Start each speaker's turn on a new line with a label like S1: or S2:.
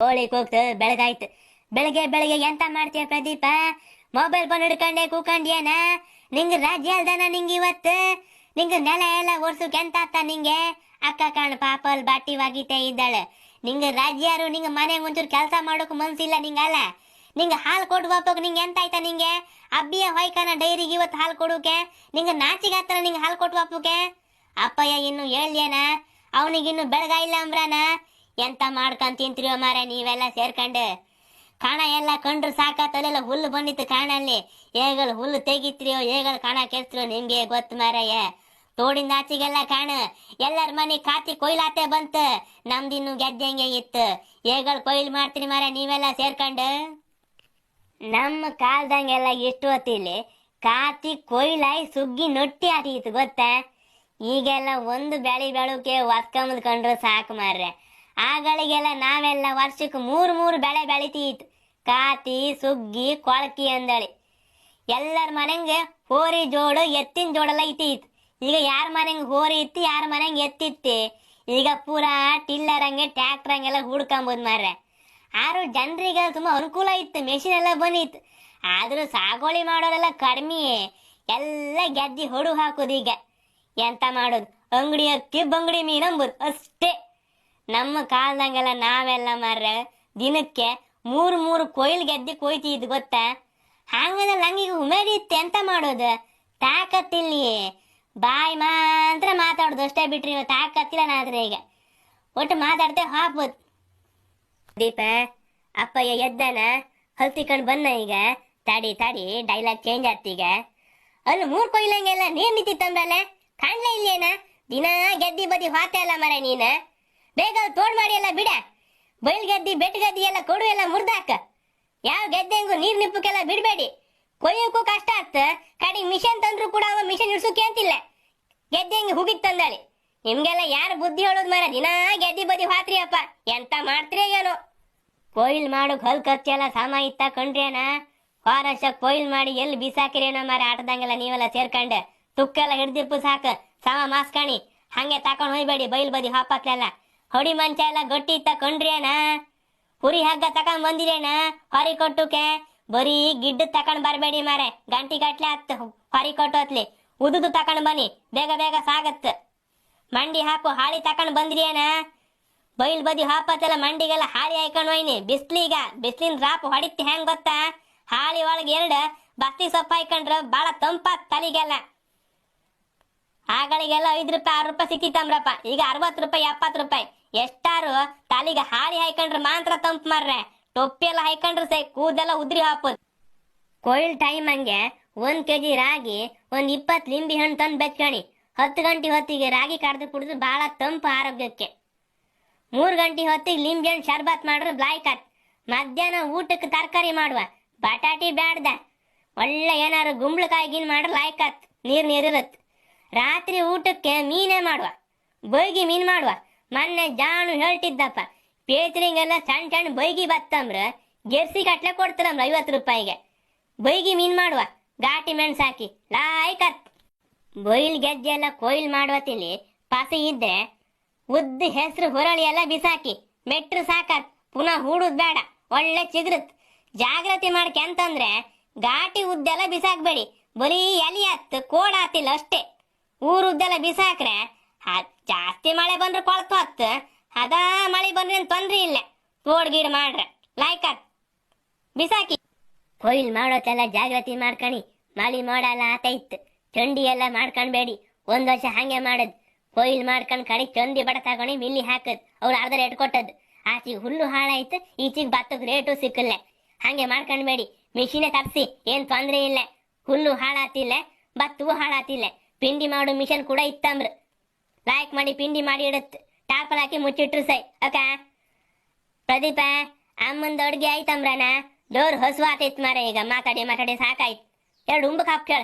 S1: ಕೋಳಿಗೆ ಕೂಗ್ತ, ಬೆಳಗಾಯ್ತು. ಬೆಳಗ್ಗೆ ಬೆಳಗ್ಗೆ ಎಂತ ಮಾಡ್ತೀಯ ಪ್ರದೀಪ? ಮೊಬೈಲ್ ಫೋನ್ ಹಿಡ್ಕೊಂಡೆ, ಕೂಕೊಂಡ್ಯೇನ? ನಿಂಗೆ ರಾಜ್ಯ ಅಲ್ದನ ನಿಂಗೆ ಇವತ್ತು? ನಿಂಗ ನೆಲ ಎಲ್ಲ ಓಡ್ಸುಕ್ ಎಂತ ನಿಂಗೆ? ಅಕ್ಕ ಕಾಣ್ ಪಾಪಲ್ ಬಾಟಿ ಒಗಿತೇ ಇದ್ದಾಳೆ. ನಿಂಗ ರಾಜ್ಯಾರು, ನಿಂಗೆ ಮನೆ ಒಂಚೂರು ಕೆಲಸ ಮಾಡೋಕೆ ಮನ್ಸಿಲ್ಲ ನಿಂಗಲ್ಲ ನಿಂಗ ಹಾಲು ಕೊಟ್ಟು ಬಾಪಕ್ ನಿಂಗೆ ಎಂತ ಆಯ್ತಾ ನಿಂಗೆ? ಅಬ್ಬಿಯ ಹೊಯ್ಕನ ಡೈರಿಗೆ ಇವತ್ತು ಹಾಲು ಕೊಡೋಕೆ? ನಿಂಗ ನಾಚಿಗೆ ಹತ್ರ ನಿಂಗೆ ಹಾಲು ಕೊಟ್ಟು ಬಾಪುಕೆ ಅಪ್ಪಯ್ಯ ಇನ್ನು ಹೇಳ್ಯೇನ? ಅವನಿಗಿನ್ನು ಬೆಳಗಾಯಿಲ್ಲ ಅಂಬ್ರಾನ? ಎಂತ ಮಾಡ್ಕೊಂಡ್ ತಿಂತೀರೋ ಮಾರ ನೀವೆಲ್ಲ ಸೇರ್ಕೊಂಡು? ಕಾಣ ಎಲ್ಲ ಕಂಡ್ರು ಸಾಕಾತಲೆಲ್ಲ ಹುಲ್ಲು ಬಂದಿತ್ತು ಕಾಣಲ್ಲಿ. ಹೇಗಲ್ ಹುಲ್ಲು ತೆಗಿತ್ರಿಯೋ, ಹೇಗಲ್ ಕಾಣ ಕೆಡ್ಸ್ರೋ ನಿಮ್ಗೆ ಗೊತ್ತು ಮಾರಯ್ಯ ತೋಡಿಂದ ಆಚೆಗೆಲ್ಲ ಕಾಣ. ಎಲ್ಲರ ಮನೆ ಕಾತಿ ಕೊಯ್ಲಾತೆ ಬಂತ. ನಮ್ದಿನ್ನು ಗೆದ್ದಂಗೆ ಇತ್ತು? ಹೇಗಲ್ ಕೊಯ್ಲು ಮಾಡ್ತೀನಿ ಮಾರ ನೀವೆಲ್ಲ ಸೇರ್ಕೊಂಡು? ನಮ್ಮ ಕಾಲ್ದಂಗೆಲ್ಲ ಇಷ್ಟು ಹೊತ್ತಿಲ್ಲಿ ಕಾತಿ ಕೊಯ್ಲಾಯಿ ಸುಗ್ಗಿ ನೊಟ್ಟಿ ಆಟಿತ್ತು ಗೊತ್ತಾ? ಈಗೆಲ್ಲ ಒಂದು ಬೆಳಿ ಬೆಳಕೆ ಒತ್ಕೊಂಬದ್ ಕಂಡ್ರೆ ಸಾಕು ಮಾರ್ರೆ. ಆಗಳಿಗೆಲ್ಲ ನಾವೆಲ್ಲ ವರ್ಷಕ್ಕೆ ಮೂರು ಮೂರು ಬೆಳೆ ಬೆಳಿತೀತು. ಕಾತಿ, ಸುಗ್ಗಿ, ಕೊಳಕಿ ಅಂದಳಿ. ಎಲ್ಲರ ಮನೆಗೆ ಹೋರಿ ಜೋಡು, ಎತ್ತಿನ ಜೋಡೆಲ್ಲ ಇತ್ತೀತು ಈಗ ಯಾರ ಮನೆಗೆ ಹೋರಿ ಇತ್ತು, ಯಾರ ಮನೆಗೆ ಎತ್ತಿತ್ತೆ? ಈಗ ಪೂರಾ ಟಿಲ್ಲರ್ ಹಂಗೆ ಟ್ರ್ಯಾಕ್ಟರ್ ಹಂಗೆಲ್ಲ ಹುಡ್ಕೊಂಬೋದು ಮಾರ್ರೆ. ಆದ್ರೂ ಜನರಿಗೆ ತುಂಬಾ ಅನುಕೂಲ ಇತ್ತು ಮೆಷಿನ್ ಎಲ್ಲ ಬಂದಿತ್ತು. ಆದ್ರೂ ಸಾಗೋಳಿ ಮಾಡೋರೆಲ್ಲ ಕಡಿಮೆ ಎಲ್ಲ ಗೆದ್ದಿ ಹೊಡು ಹಾಕೋದು ಈಗ. ಎಂತ ಮಾಡೋದು? ಅಂಗಡಿಯ ಕಿಬ್ಬಂಗಡಿ ಮೀನಂಬುದು ಅಷ್ಟೇ. ನಮ್ಮ ಕಾಲದಂಗೆಲ್ಲ ನಾವೆಲ್ಲ ಮಾರ್ರೆ, ದಿನಕ್ಕೆ ಮೂರು ಮೂರು ಕೊಯ್ಲು ಗೆದ್ದಿ ಕೊಯ್ತಿದ್ ಗೊತ್ತಾ? ಹಂಗಂದ್ರೆ ನಂಗೀಗ ಉಮೇದಿ ಇತ್ತು ಎಂತ ಮಾಡೋದು. ತಾಕತ್ತಿಲ್ಲ ಬಾಯಿ ಮಾತ್ರ ಮಾತಾಡೋದು ಅಷ್ಟೇ ಬಿಟ್ರಿ ಇವತ್ತು ತಾಕತ್ತಿಲ್ಲ ನಾದ್ರೆ ಈಗ. ಒಟ್ಟು ಮಾತಾಡ್ತೆ ಹಾಕ್ಬೋದು. ದೀಪ, ಅಪ್ಪಯ್ಯ ಎದ್ದನ? ಹಲ್ತಿಕೊಂಡು ಬಂದ ಈಗ. ತಾಡಿ ತಾಡಿ ಡೈಲಾಗ್ ಚೇಂಜ್ ಆಗ್ತೀಗ ಅಲ್ಲಿ ಮೂರ್ ಕೊಯ್ಲಂಗೆಲ್ಲ ನೀರ್ ನಿಂತಿತ್ತಂದ್ರಲ್ಲ? ಕಾಣ್ಲೇ ಇಲ್ಲೇನ? ದಿನ ಗೆದ್ದಿ ಬದಿ ಹಾತೆ ಅಲ್ಲ ಮರ ನೀನ. ಬೇಗ ತೋಡ್ ಮಾಡಿ ಎಲ್ಲ ಬಿಡ. ಬೈಲ್ ಗದ್ದಿ, ಬೆಟ್ ಗದ್ದಿ ಎಲ್ಲ ಕೊಡು ಎಲ್ಲ ಮುರ್ದಾಕ. ಯಾವ ಗದ್ದೆಂಗು ನೀರ್ ನಿಪ್ಪಕ್ಕೆಲ್ಲ ಬಿಡಬೇಡಿ. ಕೊಯ್ಯೋಕ್ಕೂ ಕಷ್ಟ ಆಗ್ತ. ಕಡಿ ಮಿಷನ್ ತಂದ್ರು ಕೂಡ ಅವ ಮಿಷನ್ ಇಡ್ಸೋಕೆ ಅಂತಿಲ್ಲ. ಗೆದ್ದೆ ಹಿಂಗೆ ಹುಗಿತ್ ತಂದಾಳಿ. ನಿಮ್ಗೆಲ್ಲ ಯಾರು ಬುದ್ಧಿ ಹೇಳೋದು ಮರ? ದಿನಾ ಗೆದ್ದಿ ಬದಿ ಹಾತ್ರಿ ಅಪ್ಪ ಎಂತ ಮಾಡ್ತೀರಿ ಏನೋ ಕೊಯ್ಲ್ ಮಾಡು ಹೊಲ್ ಖರ್ಚೆಲ್ಲ ಸಾಮ ಇತ್ತ ಕಂಡ್ರೇನ? ಹೊರಶ ಕೊಯ್ಲ್ ಮಾಡಿ ಎಲ್ಲಿ ಬಿಸಾಕಿರೇನೋ ಮಾರ? ಆಟದಂಗೆಲ್ಲ ನೀವೆಲ್ಲ ಸೇರ್ಕಂಡು. ತುಕ್ಕೆಲ್ಲ ಹಿಡ್ದಿಪ್ಪು ಸಾಕು. ಸಮ ಮಾಸ್ಕಣಿ. ಹಂಗೆ ತಕೊಂಡ್ ಹೋಯ್ಬೇಡಿ ಬೈಲ್ ಬದಿ ಹಾಪತ್ಲೆಲ್ಲ ಹೊಡಿ ಮಂಚ ಎಲ್ಲ ಗಟ್ಟಿ ತಕೊಂಡ್ರೇನಾ ಕುರಿ ಹಗ್ಗ ತಕೊಂಡ್ ಬಂದಿರೇನ? ಹೊರಿ ಕೊಟ್ಟುಕೆ? ಬರೀ ಗಿಡ್ಡ ತಕೊಂಡ್ ಬರಬೇಡಿ ಮಾರೆ. ಗಂಟಿ ಗಟ್ಲೆ ಹತ್ತು. ಹೊರಿ ಕೊಟ್ಟೋತ್ಲಿ. ಉದುದು ತಕೊಂಡ್ ಬನ್ನಿ. ಬೇಗ ಬೇಗ ಸಾಗತ್ತ. ಮಂಡಿ ಹಾಕು. ಹಾಳಿ ತಕೊಂಡ್ ಬಂದ್ರಿಯೇನ ಬೈಲ್ ಬದಿ ಹಾಪತ್ತೆಲ್ಲ ಮಂಡಿಗೆಲ್ಲ ಹಾಳಿ ಹಾಕೊಂಡು ಹೋಯ್ನಿ ಬಿಸ್ಲೀಗ. ಬಿಸ್ಲಿನ ರಾಪ್ ಹೊಡಿತಿ ಹೆಂಗ್ ಗೊತ್ತಾ? ಹಾಳಿ ಒಳಗೆ ಎರಡು ಬಸ್ತಿ ಸೊಪ್ಪು ಹಾಯ್ಕೊಂಡ್ರ ಬಾಳ ತಂಪ ತಲಿಗೆಲ್ಲ. ಆಗಳಿಗೆಲ್ಲ ಐದು ರೂಪಾಯಿ ಆರು ರೂಪಾಯಿ ಸಿಕ್ಕಿತ್ತಂಬ್ರಪ್ಪ. ಈಗ ಅರವತ್ತು ರೂಪಾಯಿ, ಎಪ್ಪತ್ತು ರೂಪಾಯಿ. ಎಷ್ಟಾರು ತಾಲಿಗೆ ಹಾಳಿ ಹಾಯ್ಕೊಂಡ್ರೆ ಮಾತ್ರ ತಂಪ್ ಮಾರ್ರೆ. ಟೊಪ್ಪಿ ಎಲ್ಲ ಹಾಯ್ಕೊಂಡ್ರೆ ಸೈ ಕೂದೆಲ್ಲ ಉದ್ರಿ ಹಾಪದ್. ಕೊಯ್ಲ್ ಟೈಮ್ ಹಂಗೆ ಒಂದ್ ಕೆಜಿ ರಾಗಿ, ಒಂದ್ ಇಪ್ಪತ್ ಲಿಂಬಿ ಹಣ್ಣು ತಂದು ಬೆಚ್ಕಣಿ ಹತ್ತು ಗಂಟೆ ಹೊತ್ತಿಗೆ ರಾಗಿ ಕಡ್ದು ಕುಡಿದು ಬಹಳ ತಂಪು ಆರೋಗ್ಯಕ್ಕೆ. ಮೂರು ಗಂಟೆ ಹೊತ್ತಿಗೆ ಲಿಂಬಿ ಹಣ್ಣು ಶರ್ಬತ್ ಮಾಡ್ರೆ ಬ್ಲಾಯ್ಕತ್ ಮಧ್ಯಾಹ್ನ ಊಟಕ್ಕೆ ತರಕಾರಿ ಮಾಡುವ, ಬಟಾಟಿ ಬ್ಯಾಡ್ದ. ಒಳ್ಳೆ ಏನಾರು ಗುಂಬಳಕಾಯಿ ಗಿನ್ ಮಾಡ್ರೆ ಲಾಯ್ಕತ್ ನೀರ್ ನೀರಿರತ್. ರಾತ್ರಿ ಊಟಕ್ಕೆ ಮೀನೇ ಮಾಡುವ, ಬೈಗಿ ಮೀನ್ ಮಾಡುವ. ಮೊನ್ನೆ ಜಾಣು ಹೇಳ್ತಿದ್ದಪ್ಪ. ಪೇತ್ರಿಂಗೆಲ್ಲ ಸಣ್ಣ ಸಣ್ಣ ಬೈಗಿ ಬತ್ತಂಬ್ರ ಗೆರ್ಸಿ ಕಟ್ಲೆ ಕೊಡ್ತಾರಮ್ರ ಐವತ್ತು ರೂಪಾಯಿಗೆ. ಬೈಗಿ ಮೀನ್ ಮಾಡುವ, ಘಾಟಿ ಮೆಣಸು ಹಾಕಿ ಲಾಯ್ಕತ್ ಬೊಯ್ಲ್ ಗೆಜ್ಜೆ ಎಲ್ಲ ಕೊಯ್ಲ್ ಮಾಡುವತ್ತಿಲಿ ಪಸಿ ಇದ್ರೆ ಉದ್ದ ಹೆಸರು ಹೊರಳಿ ಎಲ್ಲ ಬಿಸಾಕಿ, ಮೆಟ್ರು ಸಾಕತ್, ಪುನಃ ಹೂಡುದ್ ಬೇಡ, ಒಳ್ಳೆ ಚಿಗ್ರತ್ ಜಾಗ್ರತೆ ಮಾಡ್ಕೆ ಅಂತಂದ್ರೆ ಘಾಟಿ ಉದ್ದೆಲ್ಲ ಬಿಸಾಕ್ಬೇಡಿ, ಬರೀ ಎಲಿ ಹತ್ತು ಕೋಡ್ ಅಷ್ಟೇ. ಊರುದ್ದೆಲ್ಲ ಬಿಸಾಕ್ರೆ ಜಾಸ್ತಿ ಮಳೆ ಬಂದ್ರೆ ಕೊಳ್ತು ಹತ್ತು. ಅದ ಮಳೆ ಬಂದ್ರೆ ತೊಂದ್ರೆ ಇಲ್ಲ. ತೋಡ್ ಗೀಡ್ ಮಾಡ್ರೆ. ಲಾಯ್ಕತ್ ಬಿಸಾಕಿ. ಕೊಯ್ಲ್ ಮಾಡೋತೆಲ್ಲ ಜಾಗೃತಿ ಮಾಡ್ಕಣಿ. ಮಳಿ ಮಾಡಲ್ಲ ಆತೈತ್. ಚಂಡಿ ಎಲ್ಲ ಮಾಡ್ಕೊಂಡ್ಬೇಡಿ ಒಂದ್ ವರ್ಷ ಹಂಗೆ ಮಾಡದ್. ಕೊಯ್ಲ್ ಮಾಡ್ಕೊಂಡ್ ಕಡೆ ಚಂಡಿ ಬಡ ತಗೊಂಡು ಮಿಲ್ಲಿ ಹಾಕದ್. ಅವ್ರು ಅರ್ಧ ರೇಟ್ ಕೊಟ್ಟದ್. ಆಚೆಗೆ ಹುಲ್ಲು ಹಾಳಾಯ್ತು, ಈಚೆಗೆ ಭತ್ತದ ರೇಟು ಸಿಕ್ಕಲ್ಲ. ಹಂಗೆ ಮಾಡ್ಕೊಂಡ್ಬೇಡಿ ಮಿಷಿನೇ ತರ್ಸಿ ಏನ್ ತೊಂದ್ರೆ ಇಲ್ಲ. ಹುಲ್ಲು ಹಾಳಾತಿಲ್ಲ ಭತ್ತವು ಹಾಳಾತಿಲ್ಲ. ಪಿಂಡಿ ಮಾಡೋ ಮಿಷನ್ ಕೂಡ ಇತ್ತಂಬ್ರ. ಲಾಯ್ಕ್ ಮಾಡಿ, ಪಿಂಡಿ ಮಾಡಿ ಇಡತ್ ಟಾಪಲ್ ಹಾಕಿ ಮುಚ್ಚಿಟ್ರು ಸೈ. ಅಕ್ಕ ಪ್ರದೀಪ ಅಮ್ಮನ ಅಡ್ಗೆ ಆಯ್ತಂಬ್ರನ ಡೋರ್ ಹಸು ಆತೈತ್ ಮಾರ ಈಗ. ಮಾತಾಡಿ ಮಾತಾಡಿ ಸಾಕಾಯ್ತು. ಎರಡು ಉಂಬಕ್ ಹಾಕ್ ಕೇಳ.